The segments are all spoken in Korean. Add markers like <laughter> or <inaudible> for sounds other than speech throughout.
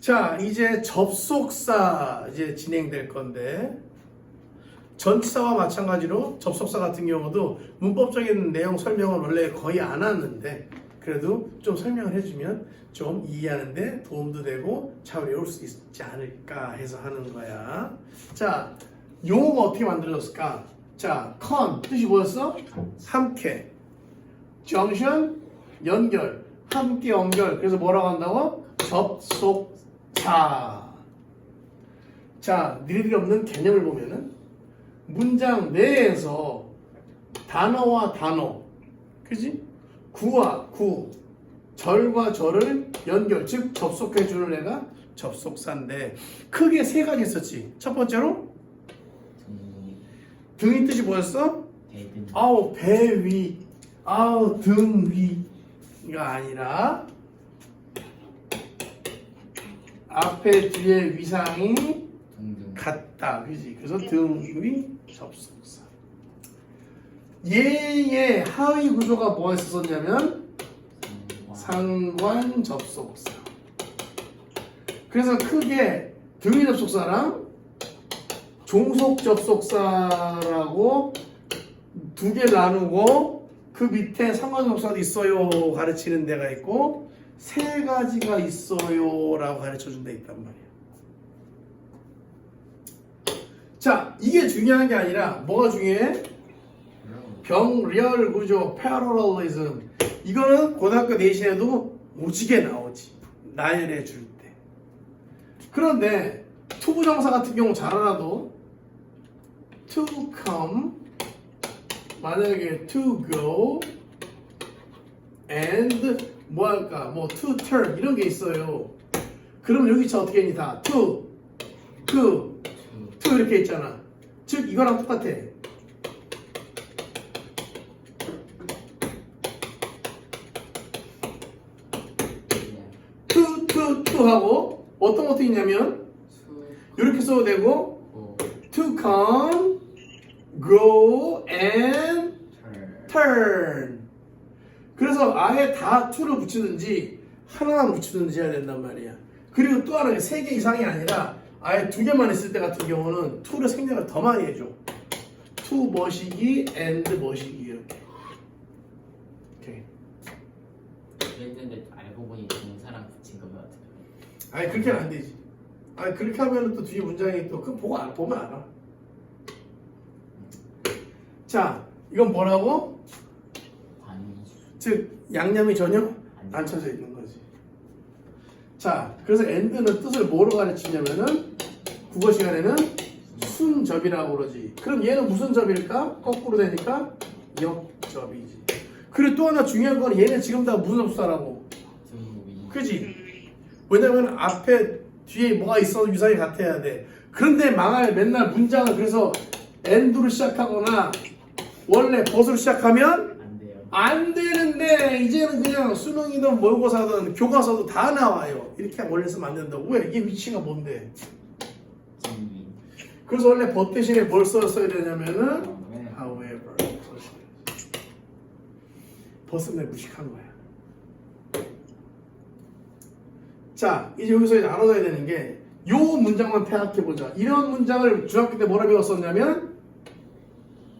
자, 이제 접속사 이제 진행될 건데 전치사와 마찬가지로 접속사 같은 경우도 문법적인 내용 설명을 원래 거의 안 하는데 그래도 좀 설명을 해주면 좀 이해하는데 도움도 되고 잘 외울 수 있지 않을까 해서 하는 거야. 자, 용어가 어떻게 만들어졌을까? 자, con 뜻이 뭐였어? 함께. junction 연결. 함께 연결. 그래서 뭐라고 한다고? 접속 사. 자, 니들이 없는 개념을 보면은 문장 내에서 단어와 단어, 그지? 구와 구, 절과 절을 연결, 즉 접속해주는 애가 접속사인데 크게 세 가지 있었지. 첫 번째로 등 등이 뜻이 뭐였어? 아우 배 위, 아우 등 위가 아니라 앞에 뒤에 위상이 같다, 그지? 그래서 등위 접속사. 얘의 하위 구조가 뭐가 있었냐면 상관 접속사. 그래서 크게 등위 접속사랑 종속 접속사라고 두 개 나누고 그 밑에 상관 접속사도 있어요 가르치는 데가 있고 세 가지가 있어요 라고 가르쳐 준 데 있단 말이야. 자, 이게 중요한 게 아니라 뭐가 중요해? 병리얼 구조, 패러럴리즘 이거는 고등학교 내신에도 오지게 나오지 나열해 줄 때. 그런데 투부정사 같은 경우 잘 알아도 to come 만약에 to go and 뭐 할까 뭐 to turn 이런 게 있어요. 그럼 여기 저 어떻게 했니 다 to 그 to 이렇게 있잖아. 즉 이거랑 똑같아. to to to 하고 어떤 것도 있냐면 이렇게 써도 되고 to come, go and turn. 그래서 아예 다 to를 붙이든지 하나만 붙이든지 해야 된단 말이야. 그리고 또 하나 세개 이상이 아니라 아예 두 개만 있을 때 같은 경우는 to를 생략을 더 많이 해줘. to 머시기 and 머시기 이렇게. 오케이. 그랬는데 알고 보니 동사랑 붙인 거면 어떻게 아니 그렇게는 안 되지. 아니 그렇게 하면 또 뒤에 문장이 또 그 보고 알- 보면 알아. 자, 이건 뭐라고? 즉 양념이 전혀 안 쳐져 있는 거지. 자, 그래서 end는 뜻을 뭐로 가르치냐면은 국어 시간에는 순접이라고 그러지. 그럼 얘는 무슨 접일까? 거꾸로 되니까 역접이지. 그리고 또 하나 중요한 건 얘는 지금 다 무슨 접사라고. 그지? 왜냐면 앞에 뒤에 뭐가 있어도 유사히 같아야 돼. 그런데 망할 맨날 문장을 그래서 end로 시작하거나 원래 벗으로 시작하면 안 되는데 이제는 그냥 수능이든 모의고사든 교과서도 다 나와요. 이렇게 원래 쓰면 안 된다고. 왜? 이게 위치가 뭔데? 그래서 원래 벗 대신에 뭘 써야 되냐면은 네. however 벗으면 무식한 거야. 자, 이제 여기서 이제 알아둬야 되는 게 요 문장만 생각해 보자. 이런 문장을 중학교 때 뭐라 배웠었냐면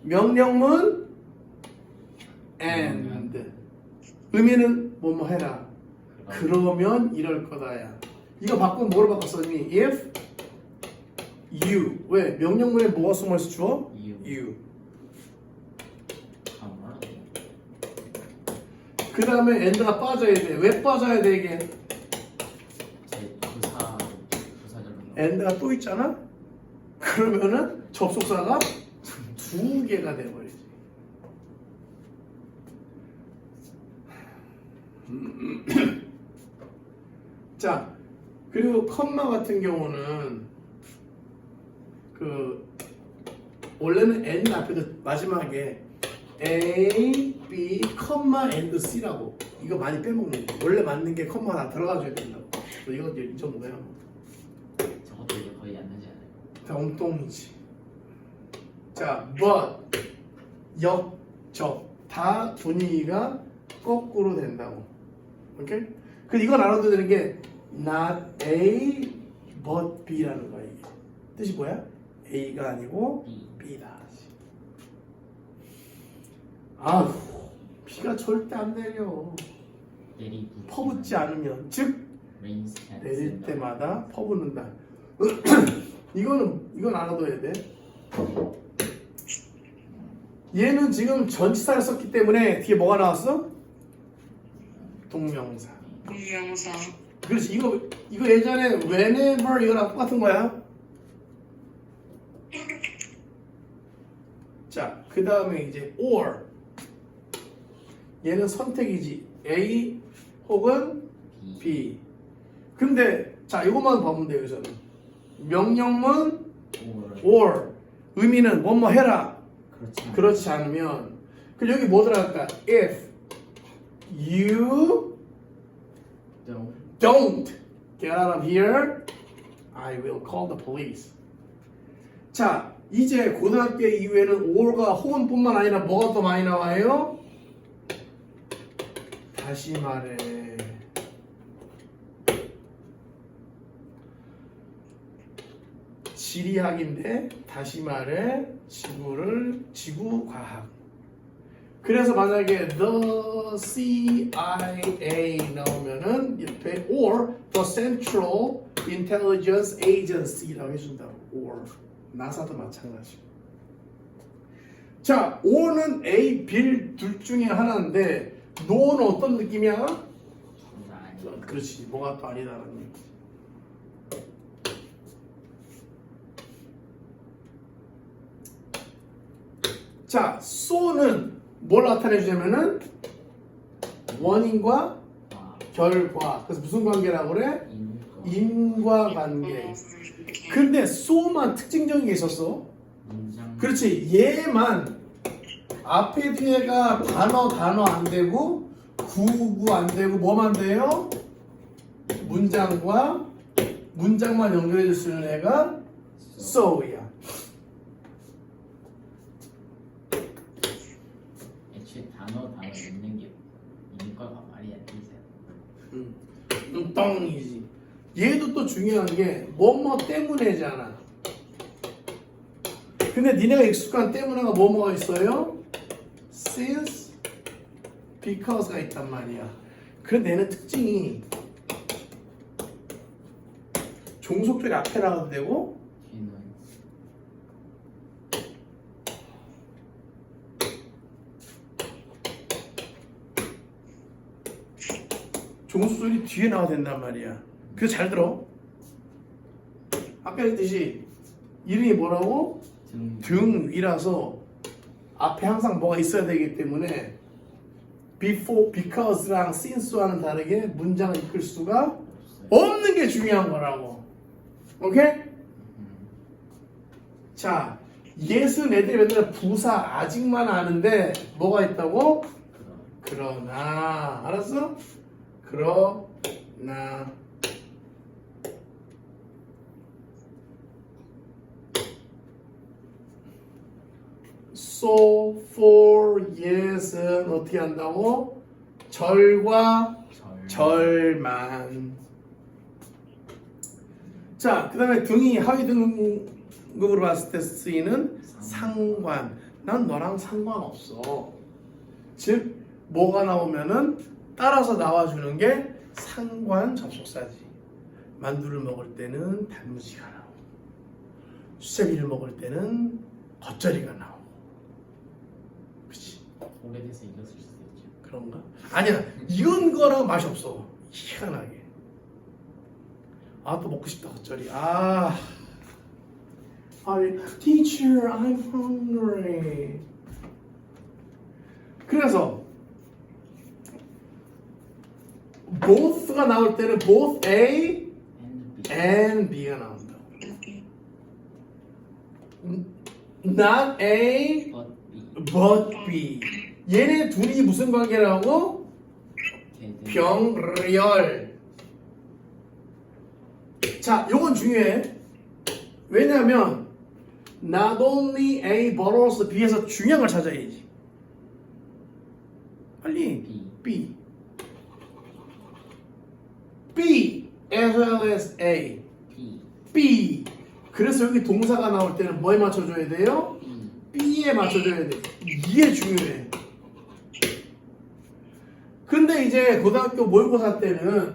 명령문 and 의미는 뭐뭐 해라. 그러면 이럴 거다야. 이거 바꾸면 뭐로 바꿨었니? If you 왜 명령문에 뭐가 숨어 있어 주어? you. 그 다음에 end가 빠져야 돼. 왜 빠져야 돼 이게? 제 부사 부사절로 end가 또 있잖아. 그러면은 접속사가 두 개가 돼버리지. 자, 그리고 컴마 같은 경우는 그 원래는 n 앞에도 마지막에 a, b, 컴마, and c라고 이거 많이 빼먹는 거. 원래 맞는 게 컴마가 다 들어가줘야 된다고. 이거 이제 이 정도야. 저것도 이제 거의 안 나지 않아요 자, 엉뚱이지. 자, but, 역, 적, 다 분위기가 거꾸로 된다고. 오케이? 그 이건 알아도 되는 게 not A but B라는 거야 이게. 뜻이 뭐야? A가 아니고 B B다. 아휴, 비가 절대 안 내려. 내리 퍼붓지 않으면, 즉 내릴 때마다 퍼붓는다. <clears throat> 이거는 이건 알아둬야 돼. 얘는 지금 전치사를 썼기 때문에 뒤에 뭐가 나왔어? 동명사. 동명사 그렇지. 이거 이거 예전에 whenever 이거랑 똑같은 거야. 자, 그 다음에 이제 or. 얘는 선택이지. A 혹은 B. 근데 자 이것만 보면 돼요 여기서는. 명령문 or 의미는 뭐뭐 해라. 그렇지. 그렇지 않으면 그 여기 뭐 들어갈까? If you Don't don't get out of here, I will call the police. 자, 이제 고등학교 이후에는 or가 혹은뿐만 아니라 뭐가 더 많이 나와요? 다시 말해. 지리학인데 다시 말해 지구를 지구 과학. 그래서 만약에 the CIA 나오면은 옆에 or the Central Intelligence Agency라고 해준다고 or 나사도 마찬가지고. 자, or는 A, B 둘 중에 하나인데 no는 어떤 느낌이야? 그렇지, 뭐가 또 아니다라는 얘기. 자, so는 뭘 나타내 주냐면은 원인과 아 결과. 그래서 무슨 관계라고 그래? 인과 인과관계. 근데 so만 특징적인 게 있었어. 그렇지, 얘만 앞에 뒤에가 단어 단어 안 되고 구구 안 되고 뭐만 돼요? 문장과 문장만 연결해 줄 수 있는 애가 so야. 애초에 단어 단어 읽는 게 인과가 말이 안 되지 음, 똥이지. 얘도 또 중요한 게 뭐뭐 때문에잖아. 근데 니네가 익숙한 때문에가 뭐뭐가 있어요? since, because가 있단 말이야. 그런데 얘는 특징이 종속절이 앞에 나가도 되고 뒤는 종속절이 뒤에 나와도 된단 말이야. 그래서 잘 들어. 아까 했듯이 이름이 뭐라고? 등 등이라서 앞에 항상 뭐가 있어야 되기 때문에 before, because랑 since와는 다르게 문장을 이끌 수가 없는 게 중요한 거라고. 오케이? 자, 예은 애들이 맨날 부사 아직만 아는데 뭐가 있다고? 그러나 알았어? 그러나 so for yes은 어떻게 한다고? 절과 절. 절만. 자, 그 다음에 등이 하위 등급으로 봤을 때 쓰이는 상관. 난 너랑 상관없어. 즉 뭐가 나오면은 따라서 나와주는 게 상관 접속사지. 만두를 먹을 때는 단무지가 나오고 수제비를 먹을 때는 겉절이가 나오고. 그치? 오래돼서 읽었을 수도 있죠. 그런가? 아니야. 이런 거랑 맛이 없어. 희한하게. 아 또 먹고 싶다 겉절이. 아. 아니 teacher I'm hungry. 그래서 both가 나올 때는 both A and B B가 나온다 not A but B 얘네 둘이 무슨 관계라고? 병렬. 자, 요건 중요해. 왜냐면 not only A but also B에서 중요한 걸 찾아야지. 빨리 B B. B as well as A, B B. 그래서 여기 동사가 나올 때는 뭐에 맞춰줘야 돼요? B B에 맞춰줘야 돼. 이게 중요해. 근데 이제 고등학교 모의고사 때는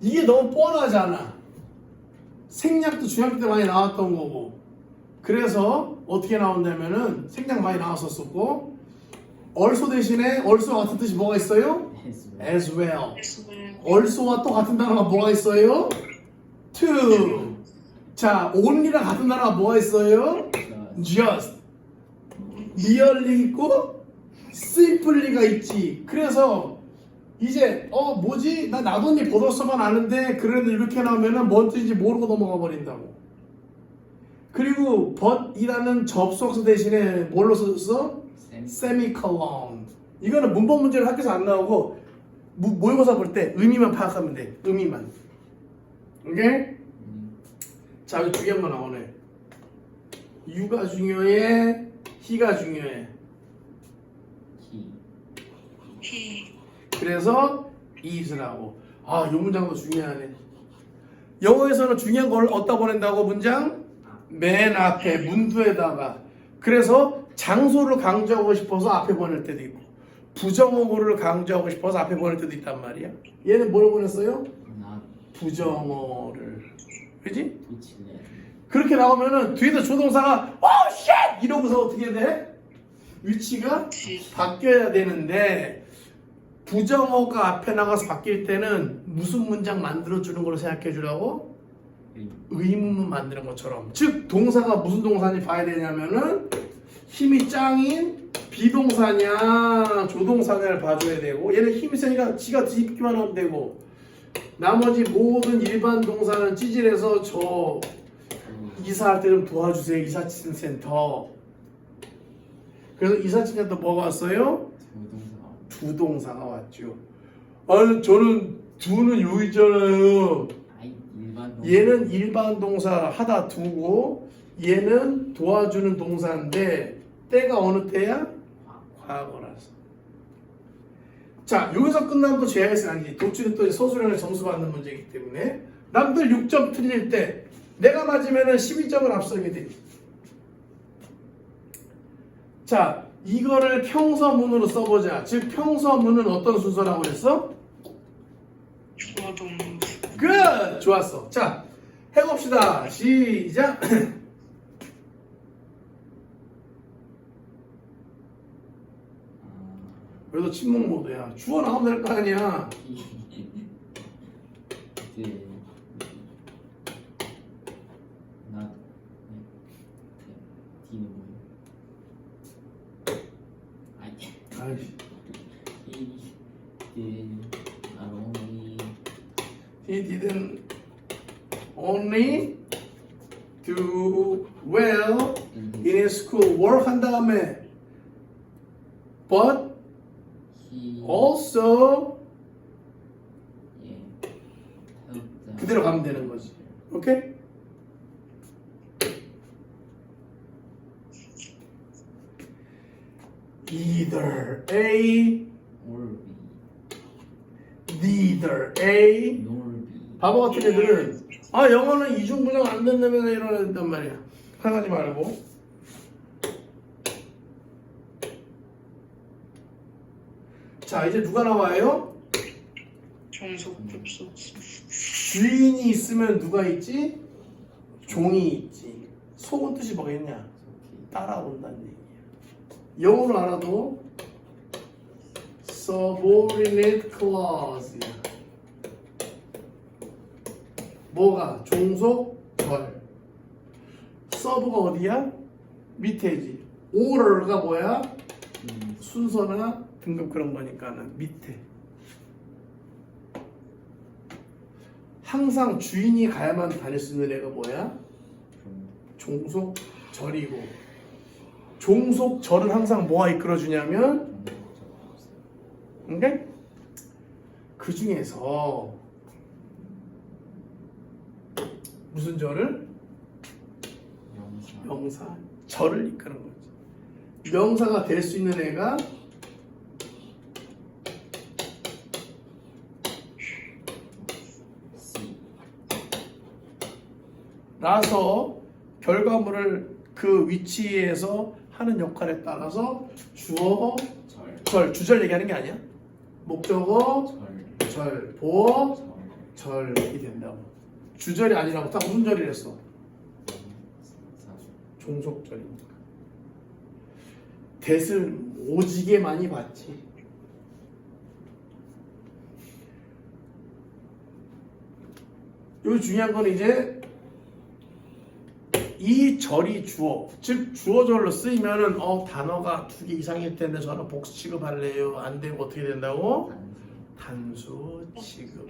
이게 너무 뻔하잖아. 생략도 중학교 때 많이 나왔던 거고. 그래서 어떻게 나온다면은 생략 많이 나왔었었고 얼소 대신에 얼소와 같은 뜻이 뭐가 있어요? As well as well. 얼소와 또 같은 단어가 뭐가 있어요? to. 자, only랑 같은 단어가 뭐가 있어요? just. merely 있고 simply가 있지. 그래서 이제 어 뭐지? 나 나돈니 버섯서만 아는데 그래도 이렇게 나오면은 뭔 뜻인지 모르고 넘어가 버린다고. 그리고 but이라는 접속사 대신에 뭘로 썼어? 쌤 semicolon. 이거는 문법 문제를 학교에서 안 나오고 모- 모의고사 볼 때 의미만 파악하면 돼. 의미만. 오케이? 음, 자, 여기 중요한 거 나오네. 유가 중요해, 히가 중요해. he he, 그래서 is라고. 아, 이 문장도 중요하네. 영어에서는 중요한 걸 어디다 보낸다고 문장? 맨 앞에 문두에다가. 그래서 장소를 강조하고 싶어서 앞에 보낼 때도 있고 부정어구를 강조하고 싶어서 앞에 보낼 때도 있단 말이야. 얘는 뭘 보냈어요? 부정어를. 그지? 그렇게 나오면은 뒤에서 조동사가 어 쉣! 이러고서 어떻게 돼? 위치가 바뀌어야 되는데 부정어가 앞에 나가서 바뀔 때는 무슨 문장 만들어 주는 걸로 생각해 주라고 의문문 만드는 것처럼 즉 동사가 무슨 동사인지 봐야 되냐면은 힘이 짱인 비동사냐 조동사냐를 봐줘야 되고 얘는 힘이 세니까 지가 뒤집기만 하면 되고 나머지 모든 일반 동사는 찌질해서 저 이사할 때 좀 도와주세요. 이사친 센터. 그래서 이사친 센터 뭐가 왔어요? 두 동사가 왔죠. 아니 저는 두는 여기 있잖아요. 동사 얘는 일반 동사 하다 두고 얘는 도와주는 동사인데 때가 어느 때야? 과거라서 자 여기서 끝나면 또 제약이 아니지 도출은 또 서술형의 점수 받는 문제이기 때문에 남들 6점 틀릴 때 내가 맞으면은 12점을 앞서게 돼. 자 이거를 평서문으로 써보자. 즉 평서문은 어떤 순서라고 그랬어? 주어동, 끝! 좋았어. 자, 해봅시다. 시작. <clears throat> 아, 그래도 침묵 모드야. 주어 나오면 될 거 아니야. 그 not D는 뭐예요? 아이 아이씨. not only He didn't only do well in his school. work 한 다음에 but he also 예 helped them. 그대로 가면 되는 거지. 오케이? Either A, or B neither A. nor B 바보 같은 애들은 아 영어는 이중분형 안 된다면 이러야 된단 말이야. 하지 말고. 자 이제 누가 나와요? 종속, 접속, 주인이 있으면 누가 있지? 종이 있지. 속은 뜻이 뭐겠냐? 따라온다는 얘기야. 영어로 알아도 subordinate clause야. 뭐가 종속 절. 서브가 어디야? 밑에지. order가 뭐야? 음, 순서나 등급 그런 거니까는 밑에. 항상 주인이 가야만 다닐 수 있는 애가 뭐야? 좀 종속 절이고 종속 절은 항상 뭐가 이끌어주냐면 오케이? 그 중에서 무슨 절을? 명사 명사 절을 이끄는 거지 명사가 될 수 있는 애가 라서 결과물을 그 위치에서 하는 역할에 따라서 주어, 절, 절, 주절 얘기하는 게 아니야. 목적어, 절, 절, 보어, 절, 절이 된다고. 주절이 아니라고 딱 무슨 절이랬어? 사, 종속절이니까. 대을 오지게 많이 봤지. 여기 중요한 건 이제 이 절이 주어, 즉 주어절로 쓰이면은 어 단어가 두 개 이상일 텐데 저는 복수 취급할래요. 안 되고 어떻게 된다고? 단수 취급.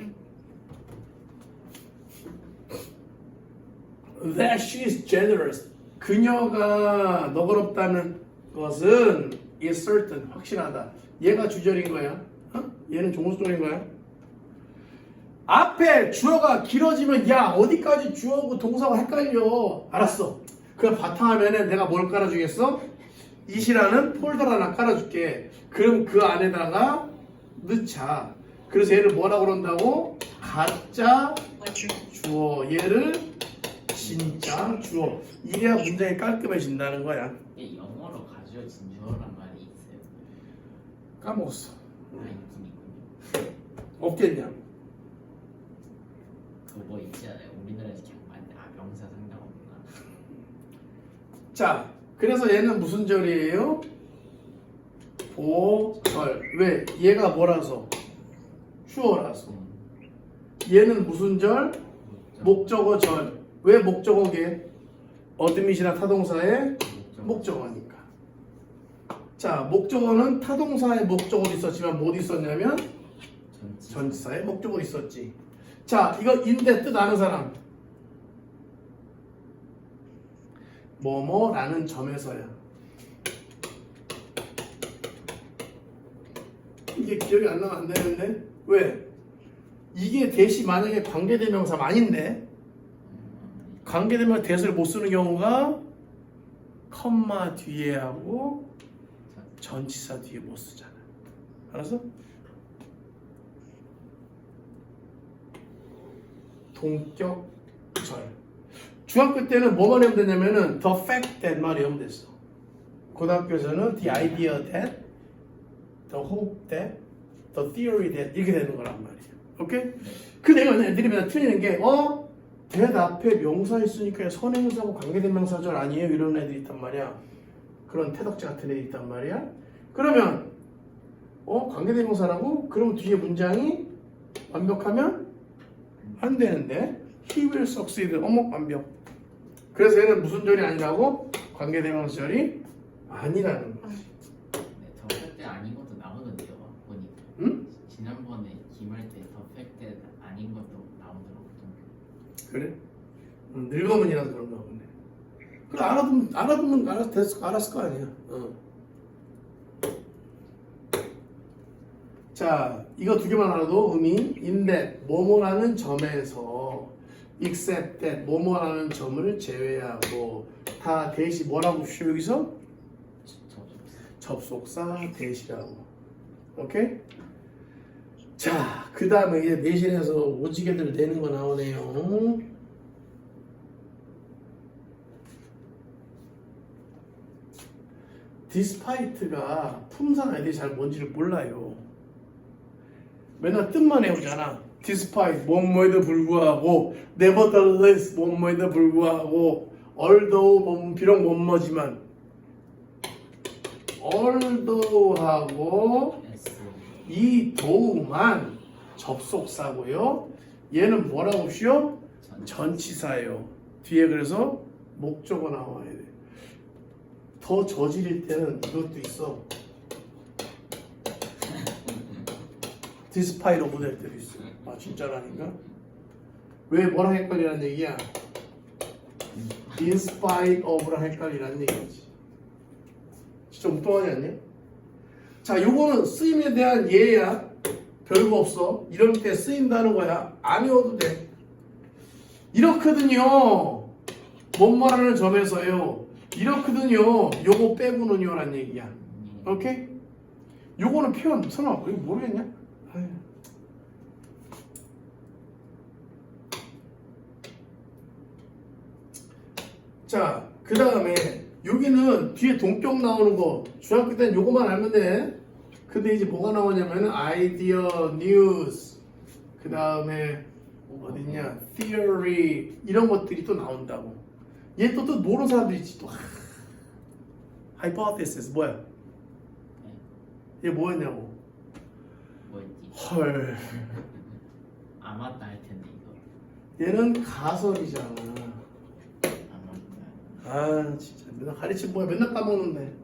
That she is generous. 그녀가 너그럽다는 것은 is certain. 확실하다. 얘가 주절인 거야. 어? 얘는 종속절인 거야. 앞에 주어가 길어지면 야 어디까지 주어고 동사가 헷갈려. 알았어. 그럼 바탕화면에 내가 뭘 깔아주겠어? 이시라는 폴더를 하나 깔아줄게. 그럼 그 안에다가 넣자. 그래서 얘를 뭐라고 그런다고? 가짜 주어 얘를 진짜 주어 이래야 문장이 깔끔해진다는 거야 이게 영어로 가져진 주어란 말이 있어요. 까먹었어 아 있긴 있군요. 없겠냐 그거 있지 않아요? 우리나라에서 맞네. 아 명사 상관없구나. 자 그래서 얘는 무슨 절이에요? 보절 왜? 얘가 뭐라서? 주어라서 음, 얘는 무슨 절? 목적, 목적어 절 왜 목적어게? 어드밋이나 타동사의 목적, 목적어니까 자 목적어는 타동사의 목적어도 있었지만 뭐 있었냐면 전치, 전치사에 목적어 있었지. 자, 이거 인대 뜻 아는 사람. 뭐뭐라는 점에서야. 이게 기억이 안 나면 안 되는데 왜? 이게 대시 만약에 관계대명사 아닌데 음, 관계대명사 대시를 못 쓰는 경우가 컴마 뒤에 하고 전치사 뒤에 못 쓰잖아. 알았어? 동격절. 중학교 때는 뭐만 외우면 되냐면은 the fact that만 외우면 됐어. 고등학교에서는 the idea that, the hope that, the theory that 이렇게 되는 거란 말이야. 오케이? 그 내용은 애들이 맨날 틀리는 게 어? 앞에 명사 있으니까 선행사고 관계대명사절 아니에요? 이런 애들이 있단 말이야. 그런 태덕자 같은 애들이 있단 말이야. 그러면 어? 관계대명사라고? 그럼 뒤에 문장이 완벽하면 안 되는데 he will succeed 어머 완벽 그래서 얘는 무슨 절이 아니라고? 관계대명사 절이 아니라는 거지 네, 더팩트 아닌 것도 나오던데요. 보니까. 응? 지난번에 김할 때 더팩트 아닌 것도 나오더라고요. 그래? 음, 늙어문이라서 그런가 보네 그래 알아두면 알아두면 알았, 됐, 알았을 거 아니야 어. 자 이거 두 개만 알아도 의미 인데 뭐뭐라는 점에서 except that 뭐뭐라는 점을 제외하고 다 대시 뭐라고 쉬 여기서 접속사. 대시라고 오케이? 자, 그 다음에 이제 내신에서 오지게들 내는 거 나오네요. 디스파이트가 품사 애들이 잘 뭔지를 몰라요. 맨날 뜻만 외우잖아. 디스파이트 뭐뭐에도 불구하고 nevertheless 뭐뭐에도 불구하고 although 뭐 비록 뭐뭐지만 S. 이 도우만 접속사고요. 얘는 뭐라고? 전. 전치사예요. 뒤에 그래서 목적어 나와야 돼. 더 저질일 때는 이것도 있어. 디스파이로고 될 때도 있어. 아 진짜라니까? 왜 뭐랑 헷갈리라는 얘기야? Spite of랑 헷갈리라는 얘기지. 진짜 엉뚱하지 않냐? 자, 요거는 쓰임에 대한 예야. 별거 없어. 이런 때 쓰인다는 거야. 안 외워도 돼. 이렇거든요. 뭔 말하는 점에서요. 이렇거든요. 요거 빼고는요. 라는 얘기야. 음, 오케이? 요거는 표현, 설마, 이거 모르겠냐? 아유. 자, 그 다음에 여기는 뒤에 동격 나오는 거 중학교 때는 요거만 알면 돼. 근데 이제 뭐가 나오냐면은 아이디어, 뉴스, 그 다음에 어딨냐, theory 이런 것들이 또 나온다고. 얘또 또 모르는 사람들이 있지 또. hypothesis 뭐야? 얘 뭐였냐고. 뭐였지? 헐. 아 맞다 할 텐데 이거. 얘는 가설이잖아. 아 진짜. 맨날 가르치 뭐야? 맨날 까먹는데.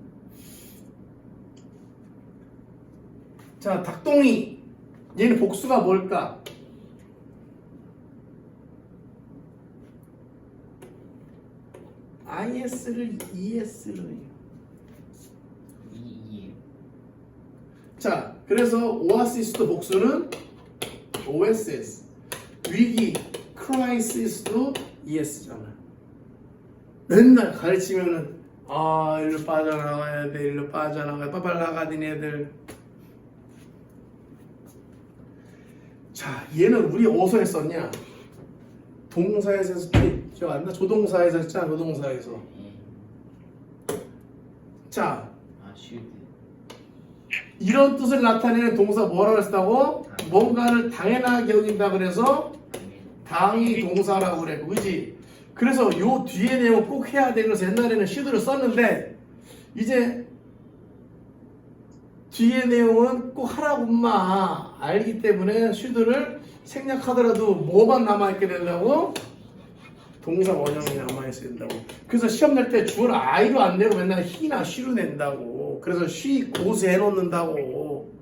자 닭똥이. 얘는 복수가 뭘까? IS를 ES로 이 이에. 자 그래서 오아시스도 복수는 OSS 위기 크라이시스도 ES잖아 맨날 가르치면은 아 일로 빠져나가야 돼 일로 빠져나가야 나가는 애들 자 얘는 우리 어디서 했었냐 동사에서 했지 기억 안 나? 조동사에서 했잖아 조동사에서 예. 자 아. 이런 뜻을 나타내는 동사 뭐라고 했다고? 뭔가를 당연하게 여긴다 그래서 당이 동사라고 그래 그지? 그래서 요 뒤에 내용 꼭 해야 돼 그래서 옛날에는 슈드를 썼는데 이제 뒤에 내용은 꼭 하라고 엄마 알기 때문에 슈드를 생략하더라도 뭐만 남아있게 된다고? 동사 원형이 남아있어야 된다고. 그래서 시험 낼 때 주어를 I로 안 내고 맨날 he나 she로 낸다고. 그래서 she, goes 해놓는다고.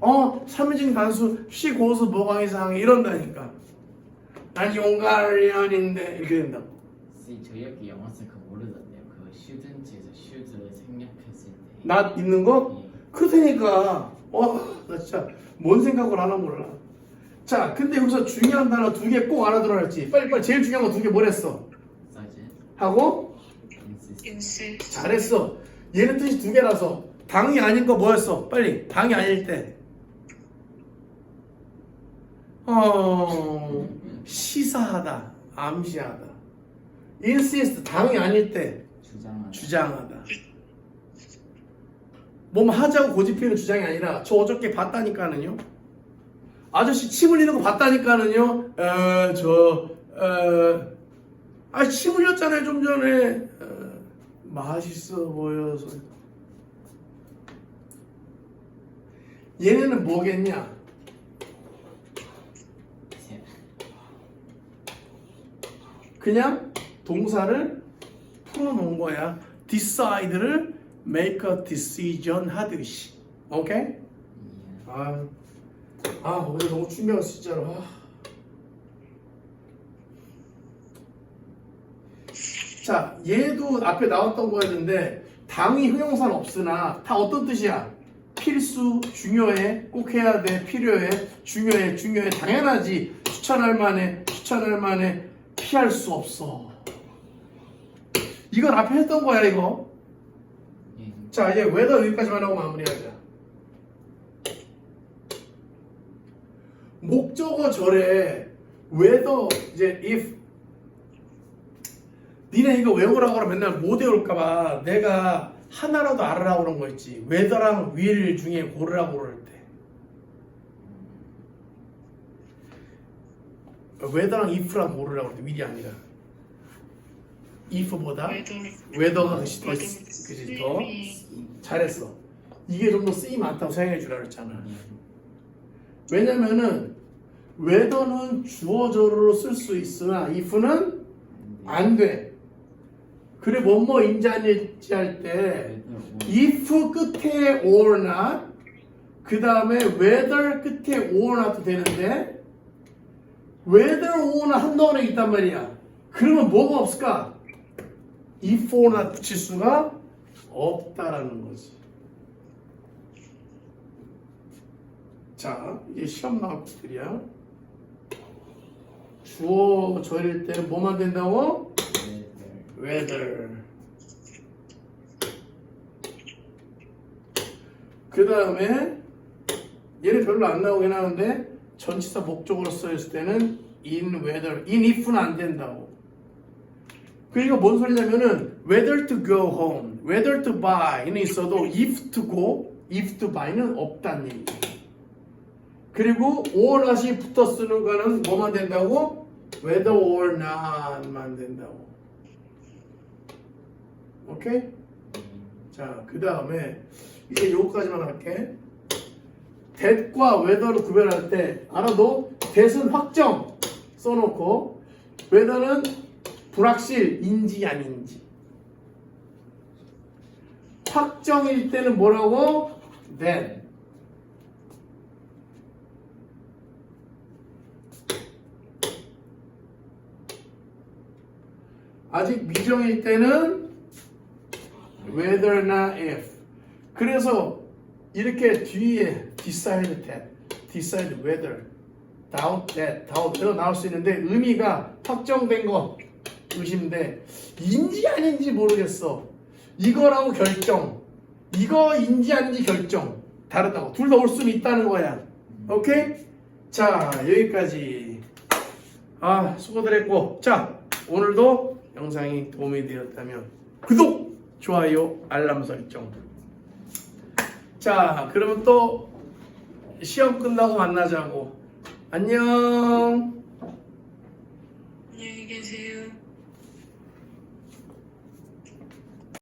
어, 삼인칭 단수 she, goes 뭐가 이상해 이런다니까 난 용가련인데 이렇게 된다고 쌤 저희 학교 영어 쌤 그거 모르던데요. 그거 슈든지에서 슈드를 생략했을 때. 나 있는 거? 예. 그렇다니까 와, 나 진짜 뭔 생각을 하나 몰라 자, 근데 여기서 중요한 단어 두 개 꼭 알아들어야 했지 빨리빨리 제일 중요한 거 두 개 뭐랬어? 사제. 하고. 인스 잘했어. 얘는 뜻이 두 개라서 당이 아닌 거 뭐였어? 빨리 당이 아닐 때. 어 시사하다, 암시하다. insist 당이 아닐 때 주장하다. 주장하다. 몸 하자고 고집피는 주장이 아니라 저 어저께 봤다니까는요. 아저씨 침 흘리는 거 봤다니까는요. 에, 저, 에, 아, 침 흘렸잖아요, 좀 전에. 에, 맛있어 보여서. 얘네는 뭐겠냐? 세- 그냥 동사를 풀어놓은 거야. decide를 make a decision 하듯이. 오케이? 예. 아, 아 오늘 너무 충격 진짜로. 아. 자, 얘도 앞에 나왔던 거였는데 당이 형용사는 없으나 다 어떤 뜻이야? 필수, 중요해, 꼭 해야 돼, 필요해, 중요해, 중요해, 당연하지, 추천할 만해, 추천할 만해, 피할 수 없어. 이건 앞에 했던 거야 이거. 예. 자 이제 웨더 여기까지만 하고 마무리하자. 목적어 절에 웨더 이제 if 니네 이거 외우라고 하면 맨날 못 외울까봐 내가 하나라도 알아라고 그런 거 있지. 웨더랑 will 중에 고르라고 그럴 때. 웨더랑 if랑 고르라고 그럴 때 will이 아니라 if보다 웨더 웨더가 그치 더, 그치 더 잘했어. 이게 좀 더 쓰임 많다고 생각해 주라 그랬잖아. 왜냐면은 웨더는 주어절로 쓸 수 있으나 if는 안 돼. 그래 뭐뭐인지 아닌지 할 때 if 끝에 or not 그 다음에 whether 끝에 or not 되는데 or not 한동안에 있단 말이야. 그러면 뭐가 없을까? or not 붙일 수가 없다라는 거지. 자, 이게 시험 나올 것들이야. 주어 절일 때는 뭐만 된다고? whether. 그 다음에 얘는 별로 안 나오긴 하는데 전치사 목적으로 쓰였을 때는 in whether, in if는 안 된다고. 그리고 뭔 소리냐면은 whether to go home, whether to buy는 있어도 if to go, if to buy는 없다는 얘기. 그리고 or not이 붙어 쓰는 거는 뭐만 된다고? whether or not만 된다고. 오케이? 자, 그 다음에 이제 요거까지만 할게. That과 whether를 구별할 때 알아도 that은 확정 써놓고 whether는 불확실 인지 아닌지. 확정일 때는 뭐라고? then. 아직 미정일 때는 whether나 if. 그래서 이렇게 뒤에 decide that, decide whether, doubt that, doubt that 나올 수 있는데 의미가 확정된 거 의심돼. 인지 아닌지 모르겠어. 이거라고 결정. 이거인지 아닌지 결정. 다르다고. 둘 다 올 수는 있다는 거야. 오케이? 자, 여기까지. 아, 수고들 했고. 자, 오늘도 영상이 도움이 되었다면 구독, 좋아요, 알람 설정. 자, 그러면 또 시험 끝나고 만나자고. 안녕. 안녕히 계세요.